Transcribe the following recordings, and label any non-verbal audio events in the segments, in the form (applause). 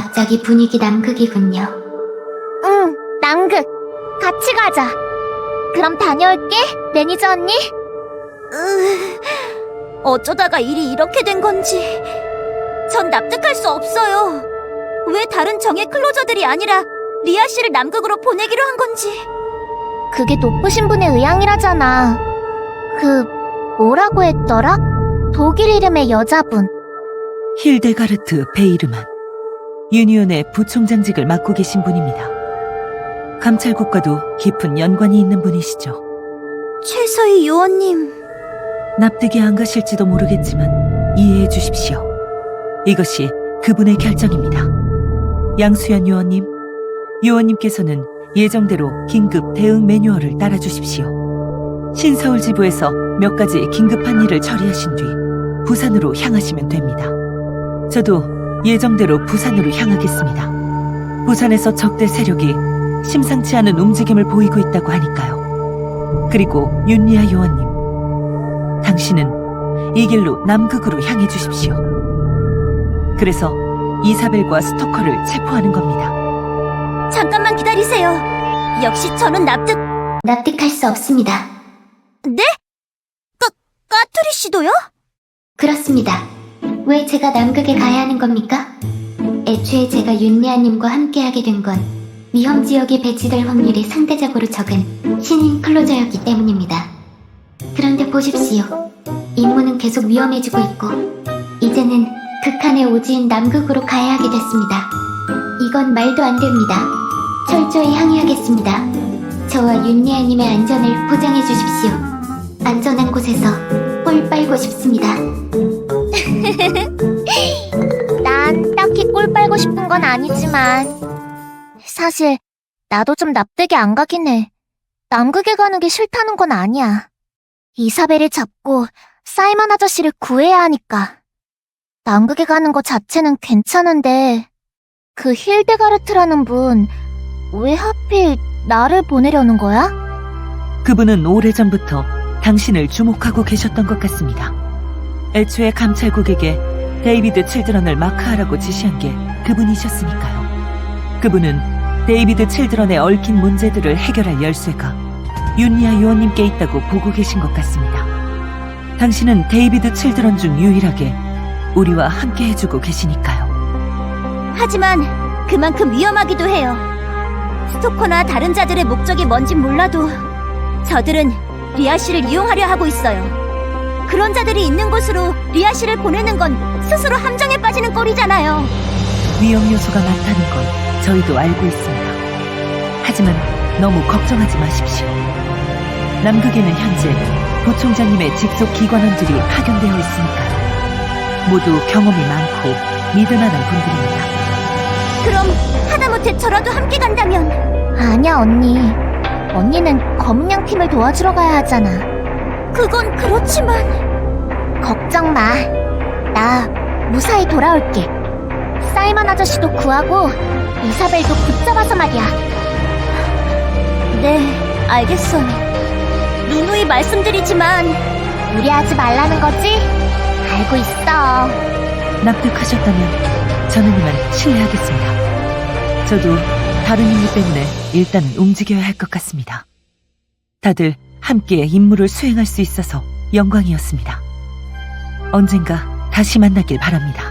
갑자기 분위기 남극이군요. 응, 남극. 같이 가자. 그럼 다녀올게, 매니저 언니. 으, 어쩌다가 일이 이렇게 된 건지. 전 납득할 수 없어요. 왜 다른 정예 클로저들이 아니라 리아 씨를 남극으로 보내기로 한 건지. 그게 높으신 분의 의향이라잖아. 그, 뭐라고 했더라? 독일 이름의 여자분. 힐데가르트 베이르만 유니온의 부총장직을 맡고 계신 분입니다. 감찰국과도 깊은 연관이 있는 분이시죠. 최서희 요원님. 납득이 안 가실지도 모르겠지만 이해해 주십시오. 이것이 그분의 결정입니다. 양수연 요원님, 요원님께서는 예정대로 긴급 대응 매뉴얼을 따라 주십시오. 신서울 지부에서 몇 가지 긴급한 일을 처리하신 뒤 부산으로 향하시면 됩니다. 저도 예정대로 부산으로 향하겠습니다. 부산에서 적대 세력이 심상치 않은 움직임을 보이고 있다고 하니까요. 그리고 윤리아 요원님, 당신은 이 길로 남극으로 향해 주십시오. 그래서 이사벨과 스토커를 체포하는 겁니다. 잠깐만 기다리세요. 역시 저는 납득. 납득할 수 없습니다. 네? 까, 까투리 씨도요? 그렇습니다. 왜 제가 남극에 가야 하는 겁니까? 애초에 제가 윤리아님과 함께하게 된 건 위험 지역에 배치될 확률이 상대적으로 적은 신인 클로저였기 때문입니다. 그런데 보십시오. 임무는 계속 위험해지고 있고 이제는 극한의 오지인 남극으로 가야 하게 됐습니다. 이건 말도 안 됩니다. 철저히 항의하겠습니다. 저와 윤리아님의 안전을 보장해 주십시오. 안전한 곳에서 꿀 빨고 싶습니다. 건 아니지만 사실 나도 좀 납득이 안 가긴 해. 남극에 가는 게 싫다는 건 아니야. 이사벨을 잡고 사이먼 아저씨를 구해야 하니까. 남극에 가는 거 자체는 괜찮은데 그 힐데가르트라는 분 왜 하필 나를 보내려는 거야? 그분은 오래전부터 당신을 주목하고 계셨던 것 같습니다. 애초에 감찰국에게 데이비드 칠드런을 마크하라고 지시한 게 그분이셨으니까요. 그분은 데이비드 칠드런에 얽힌 문제들을 해결할 열쇠가 윤리아 요원님께 있다고 보고 계신 것 같습니다. 당신은 데이비드 칠드런 중 유일하게 우리와 함께 해주고 계시니까요. 하지만 그만큼 위험하기도 해요. 스토커나 다른 자들의 목적이 뭔진 몰라도 저들은 리아 씨를 이용하려 하고 있어요. 그런 자들이 있는 곳으로 리아 씨를 보내는 건 스스로 함정에 빠지는 꼴이잖아요. 위험 요소가 많다는 건 저희도 알고 있습니다. 하지만 너무 걱정하지 마십시오. 남극에는 현재 부총장님의 직속 기관원들이 파견되어 있으니까요. 모두 경험이 많고 믿을만한 분들입니다. 그럼 하다못해 저라도 함께 간다면 아니야 언니 언니는 검은양 팀을 도와주러 가야 하잖아 그건 그렇지만 걱정 마 나 무사히 돌아올게 사이먼 아저씨도 구하고 이사벨도 붙잡아서 말이야 네 알겠어요 누누이 말씀드리지만 무리하지 말라는 거지? 알고 있어 납득하셨다면 저는 이만 실례하겠습니다. 저도 다른 임무 때문에 일단은 움직여야 할 것 같습니다. 다들 함께 임무를 수행할 수 있어서 영광이었습니다. 언젠가 다시 만나길 바랍니다.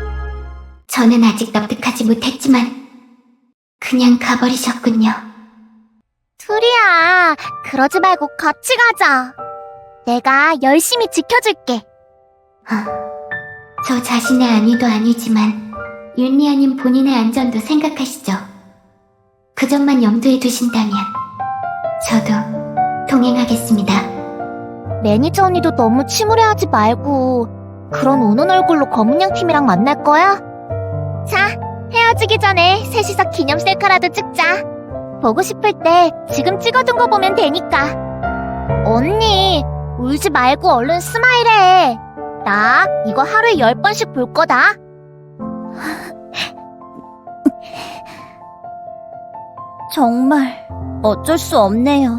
저는 아직 납득하지 못했지만 그냥 가버리셨군요. 투리야, 그러지 말고 같이 가자. 내가 열심히 지켜줄게. 아, 저 자신의 안위도 아니지만 윤리아님 본인의 안전도 생각하시죠. 그 점만 염두에 두신다면 저도 동행하겠습니다. 매니저 언니도 너무 침울해하지 말고 그런 우는 얼굴로 검은양 팀이랑 만날 거야? 자, 헤어지기 전에 셋이서 기념 셀카라도 찍자. 보고 싶을 때 지금 찍어둔 거 보면 되니까. 언니, 울지 말고 얼른 스마일해. 나 이거 하루에 열 번씩 볼 거다. (laughs) 정말 어쩔 수 없네요.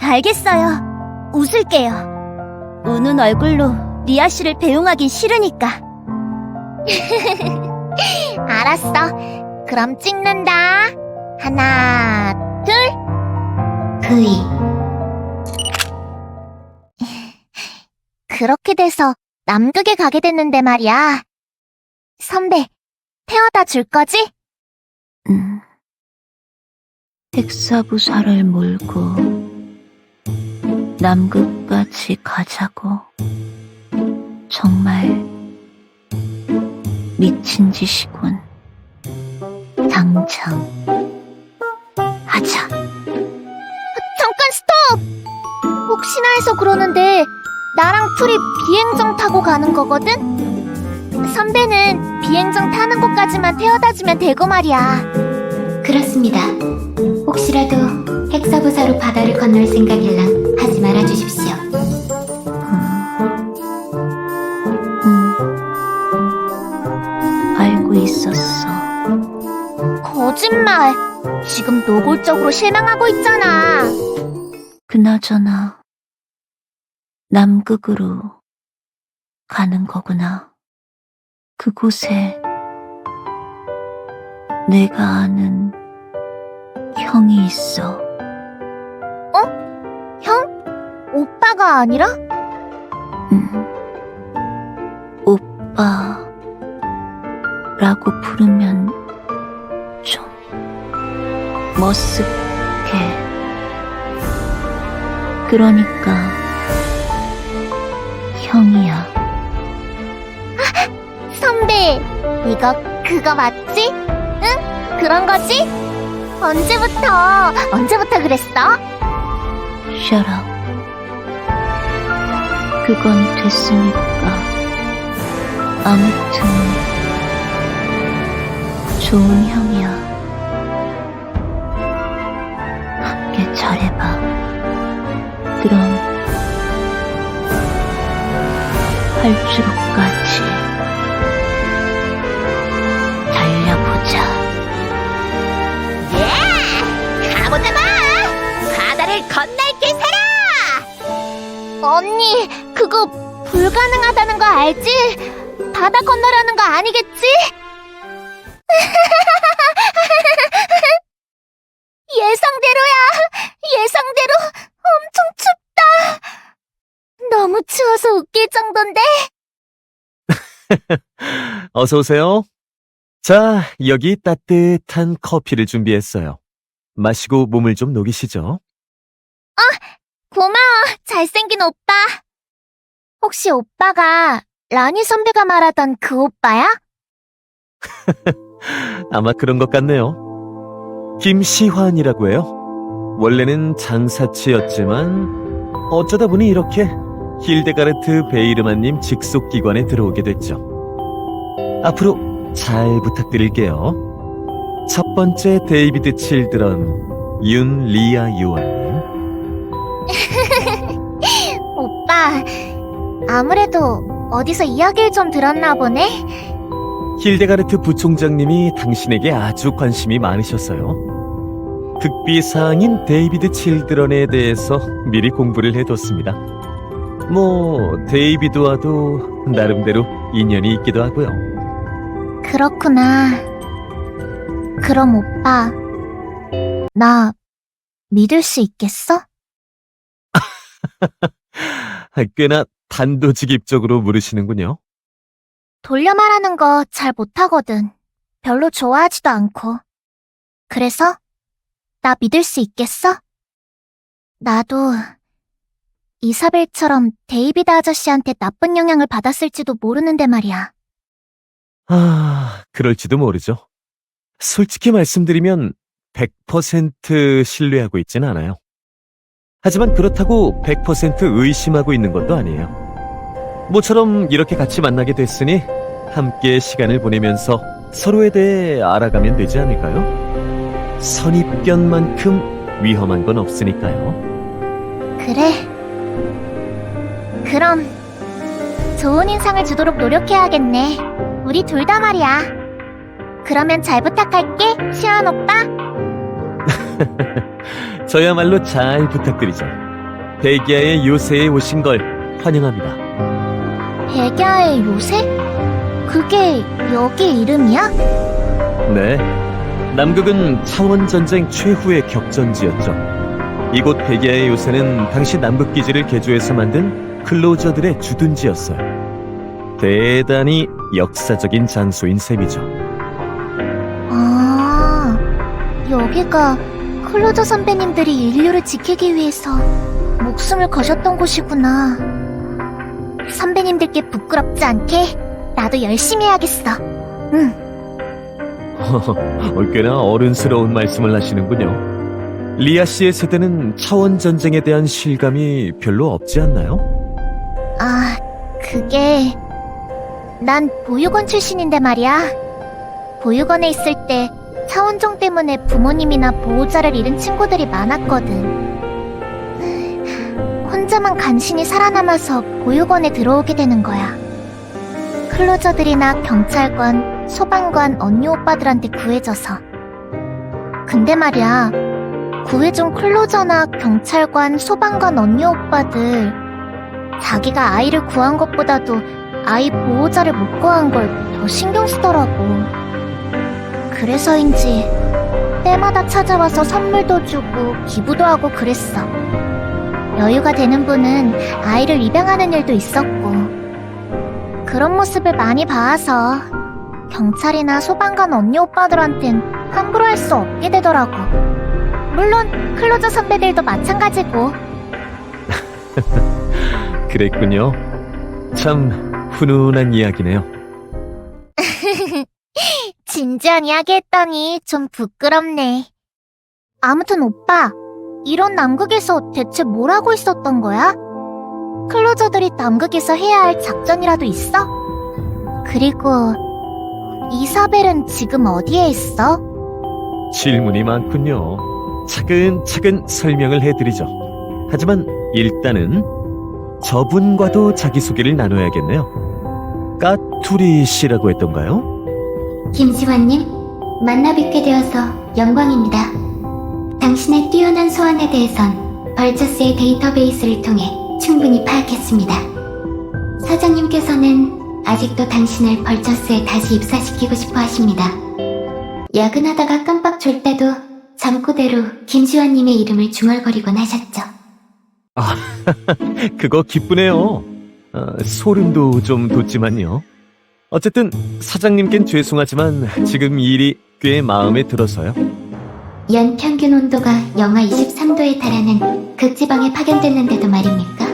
알겠어요. 웃을게요. 우는 얼굴로 리아 씨를 배웅하긴 싫으니까. (laughs) 알았어. 그럼 찍는다. 하나, 둘. 그이. 그렇게 돼서 남극에 가게 됐는데 말이야. 선배, 태워다 줄 거지? 음. 텍사부사를 몰고 남극까지 가자고. 정말 미친 짓이군. 당장 하자. 잠깐 스톱! 혹시나 해서 그러는데 나랑 풀이 비행정 타고 가는 거거든? 선배는 비행정 타는 곳까지만 태워다 주면 되고 말이야. 그렇습니다. 혹시라도 헥사부사로 바다를 건널 생각일랑 하지 말아 주십시오. 있었어. 거짓말. 지금 노골적으로 실망하고 있잖아. 그나저나 남극으로 가는 거구나. 그곳에 내가 아는 형이 있어. 형? 오빠가 아니라? 음. 오빠 라고 부르면 좀 머쓱해. 그러니까 형이야. 선배, 이거 그거 맞지? 응? 그런 거지? 언제부터, 언제부터 그랬어? Up. 그건 됐으니까. 아무튼 좋은 형이야. 함께 잘해봐. 그럼 활주로까지 달려보자. 예! 가보자 마! 바다를 건널 길 세라! 언니, 그거 불가능하다는 거 알지? 바다 건너라는 거 아니겠지? 추워서 웃길 정도인데? (laughs) 어서 오세요. 자, 여기 따뜻한 커피를 준비했어요. 마시고 몸을 좀 녹이시죠. 고마워, 잘생긴 오빠. 혹시 오빠가 라니 선배가 말하던 그 오빠야? (laughs) 아마 그런 것 같네요. 김시환이라고 해요. 원래는 장사치였지만 어쩌다 보니 이렇게 힐데가르트 베이르만님 직속 기관에 들어오게 됐죠. 앞으로 잘 부탁드릴게요. 첫 번째 데이비드 칠드런 윤 리아 요원님. (laughs) 오빠, 아무래도 어디서 이야기를 좀 들었나 보네? 힐데가르트 부총장님이 당신에게 아주 관심이 많으셨어요. 극비사항인 데이비드 칠드런에 대해서 미리 공부를 해뒀습니다. 뭐, 데이비드와도 나름대로 인연이 있기도 하고요. 그렇구나. 그럼 오빠, 나 믿을 수 있겠어? (laughs) 꽤나 단도직입적으로 물으시는군요. 돌려 말하는 거 잘 못하거든. 별로 좋아하지도 않고. 그래서 나 믿을 수 있겠어? 나도 이사벨처럼 데이비드 아저씨한테 나쁜 영향을 받았을지도 모르는데 말이야. 아, 그럴지도 모르죠. 솔직히 말씀드리면 100% 신뢰하고 있진 않아요. 하지만 그렇다고 100% 의심하고 있는 것도 아니에요. 모처럼 이렇게 같이 만나게 됐으니 함께 시간을 보내면서 서로에 대해 알아가면 되지 않을까요? 선입견만큼 위험한 건 없으니까요. 그래. 그럼 좋은 인상을 주도록 노력해야겠네. 우리 둘 다 말이야. 그러면 잘 부탁할게, 시안 오빠. (laughs) 저야말로 잘 부탁드리죠. 베기아의 요새에 오신 걸 환영합니다. 백야의 요새? 그게 여기 이름이야? 네. 남극은 차원전쟁 최후의 격전지였죠. 이곳 백야의 요새는 당시 남극 기지를 개조해서 만든 클로저들의 주둔지였어요. 대단히 역사적인 장소인 셈이죠. 아, 여기가 클로저 선배님들이 인류를 지키기 위해서 목숨을 거셨던 곳이구나. 선배님들께 부끄럽지 않게 나도 열심히 해야겠어. 응. (laughs) 어, 꽤나 어른스러운 말씀을 하시는군요. 리아 씨의 세대는 차원 전쟁에 대한 실감이 별로 없지 않나요? 아, 그게 난 보육원 출신인데 말이야. 보육원에 있을 때 차원종 때문에 부모님이나 보호자를 잃은 친구들이 많았거든. 혼자만 간신히 살아남아서 보육원에 들어오게 되는 거야. 클로저들이나 경찰관, 소방관, 언니 오빠들한테 구해져서. 근데 말이야, 구해준 클로저나 경찰관, 소방관, 언니 오빠들 자기가 아이를 구한 것보다도 아이 보호자를 못 구한 걸 더 신경 쓰더라고. 그래서인지 때마다 찾아와서 선물도 주고 기부도 하고 그랬어. 여유가 되는 분은 아이를 입양하는 일도 있었고. 그런 모습을 많이 봐서 경찰이나 소방관 언니 오빠들한텐 함부로 할 수 없게 되더라고. 물론 클로저 선배들도 마찬가지고. (laughs) 그랬군요. 참 훈훈한 이야기네요. (laughs) 진지한 이야기 했더니 좀 부끄럽네. 아무튼 오빠, 이런 남극에서 대체 뭘 하고 있었던 거야? 클로저들이 남극에서 해야 할 작전이라도 있어? 그리고 이사벨은 지금 어디에 있어? 질문이 많군요. 차근차근 설명을 해드리죠. 하지만 일단은 저분과도 자기소개를 나눠야겠네요. 까투리 씨라고 했던가요? 김지환님, 만나 뵙게 되어서 영광입니다. 당신의 뛰어난 소원에 대해선 벌처스의 데이터베이스를 통해 충분히 파악했습니다. 사장님께서는 아직도 당신을 벌처스에 다시 입사시키고 싶어 하십니다. 야근하다가 깜빡 졸 때도 잠꼬대로 김지환님의 이름을 중얼거리곤 하셨죠. (laughs) 그거 기쁘네요. 아, 소름도 좀 돋지만요. 어쨌든 사장님께는 죄송하지만 지금 이 일이 꽤 마음에 들어서요. 연 평균 온도가 영하 23도에 달하는 극지방에 파견됐는데도 말입니까?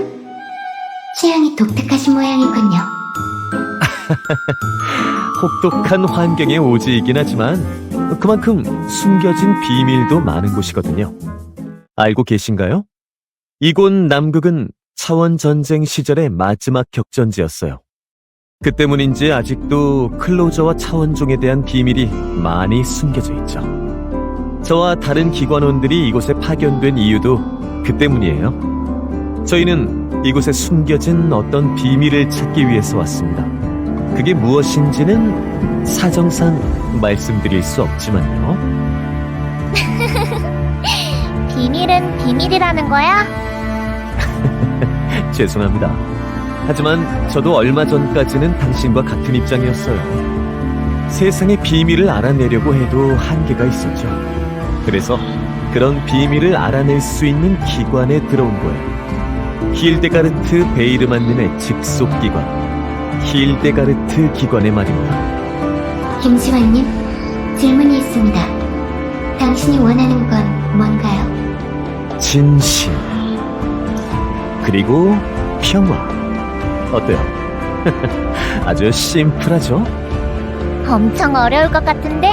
취향이 독특하신 모양이군요. (laughs) 혹독한 환경의 오지이긴 하지만 그만큼 숨겨진 비밀도 많은 곳이거든요. 알고 계신가요? 이곳 남극은 차원 전쟁 시절의 마지막 격전지였어요. 그 때문인지 아직도 클로저와 차원종에 대한 비밀이 많이 숨겨져 있죠. 저와 다른 기관원들이 이곳에 파견된 이유도 그 때문이에요. 저희는 이곳에 숨겨진 어떤 비밀을 찾기 위해서 왔습니다. 그게 무엇인지는 사정상 말씀드릴 수 없지만요. (laughs) 비밀은 비밀이라는 거야? 죄송합니다. 하지만 저도 얼마 전까지는 당신과 같은 입장이었어요. 세상의 비밀을 알아내려고 해도 한계가 있었죠. 그래서 그런 비밀을 알아낼 수 있는 기관에 들어온 거예요. 힐데가르트 베이르만님의 직속 기관, 힐데가르트 기관의 말입니다. 김지환님, 질문이 있습니다. 당신이 원하는 건 뭔가요? 진실 그리고 평화 어때요? (laughs) 아주 심플하죠? 엄청 어려울 것 같은데?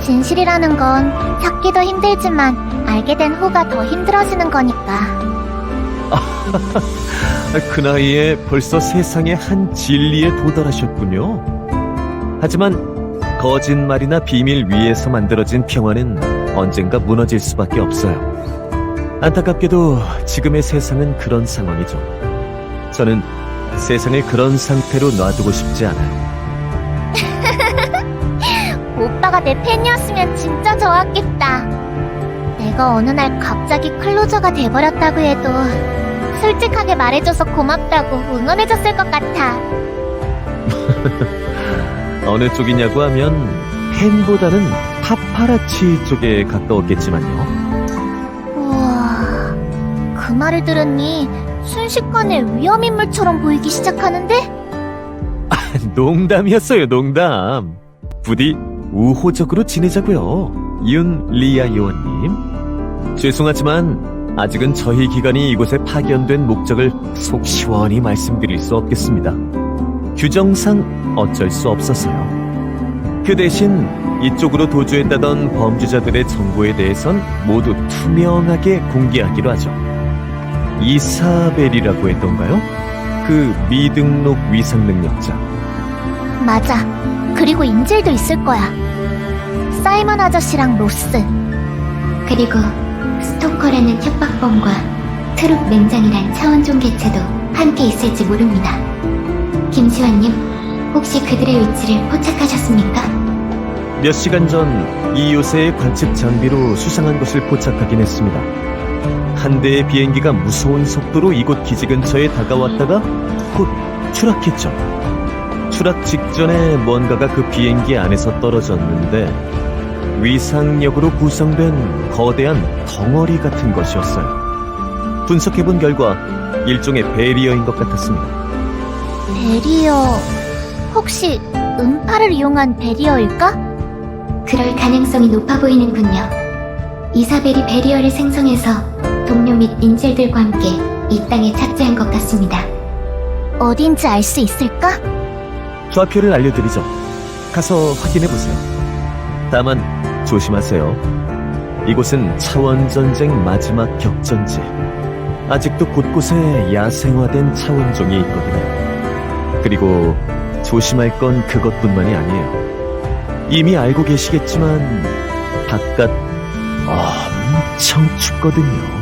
진실이라는 건 찾기도 힘들지만 알게 된 후가 더 힘들어지는 거니까. (laughs) 그 나이에 벌써 세상의 한 진리에 도달하셨군요. 하지만 거짓말이나 비밀 위에서 만들어진 평화는 언젠가 무너질 수밖에 없어요. 안타깝게도 지금의 세상은 그런 상황이죠. 저는 세상을 그런 상태로 놔두고 싶지 않아요. (laughs) 오빠가 내 팬이었으면 진짜 좋았겠다. 내가 어느 날 갑자기 클로저가 돼버렸다고 해도 솔직하게 말해줘서 고맙다고 응원해줬을 것 같아. (laughs) 어느 쪽이냐고 하면 팬보다는 파파라치 쪽에 가까웠겠지만요. 말을 들으니 순식간에 위험인물처럼 보이기 시작하는데? (laughs) 농담이었어요, 농담. 부디 우호적으로 지내자고요. 윤 리아 요원님. 죄송하지만 아직은 저희 기관이 이곳에 파견된 목적을 속 시원히 말씀드릴 수 없겠습니다. 규정상 어쩔 수 없어서요. 그 대신 이쪽으로 도주했다던 범죄자들의 정보에 대해선 모두 투명하게 공개하기로 하죠. 이사벨이라고 했던가요? 그 미등록 위상 능력자. 맞아. 그리고 인질도 있을 거야. 사이먼 아저씨랑 로스. 그리고 스토커라는 협박범과 트룩 맹장이란 차원종 개체도 함께 있을지 모릅니다. 김시환님, 혹시 그들의 위치를 포착하셨습니까? 몇 시간 전 이 요새의 관측 장비로 수상한 것을 포착하긴 했습니다. 한 대의 비행기가 무서운 속도로 이곳 기지 근처에 다가왔다가 곧 추락했죠. 추락 직전에 뭔가가 그 비행기 안에서 떨어졌는데 위상력으로 구성된 거대한 덩어리 같은 것이었어요. 분석해본 결과 일종의 베리어인 것 같았습니다. 베리어. 혹시 음파를 이용한 베리어일까? 그럴 가능성이 높아 보이는군요. 이사벨이 베리어를 생성해서 동료 및 인질들과 함께 이 땅에 착지한 것 같습니다. 어딘지 알 수 있을까? 좌표를 알려드리죠. 가서 확인해보세요. 다만 조심하세요. 이곳은 차원전쟁 마지막 격전지. 아직도 곳곳에 야생화된 차원종이 있거든요. 그리고 조심할 건 그것뿐만이 아니에요. 이미 알고 계시겠지만 바깥 엄청 춥거든요.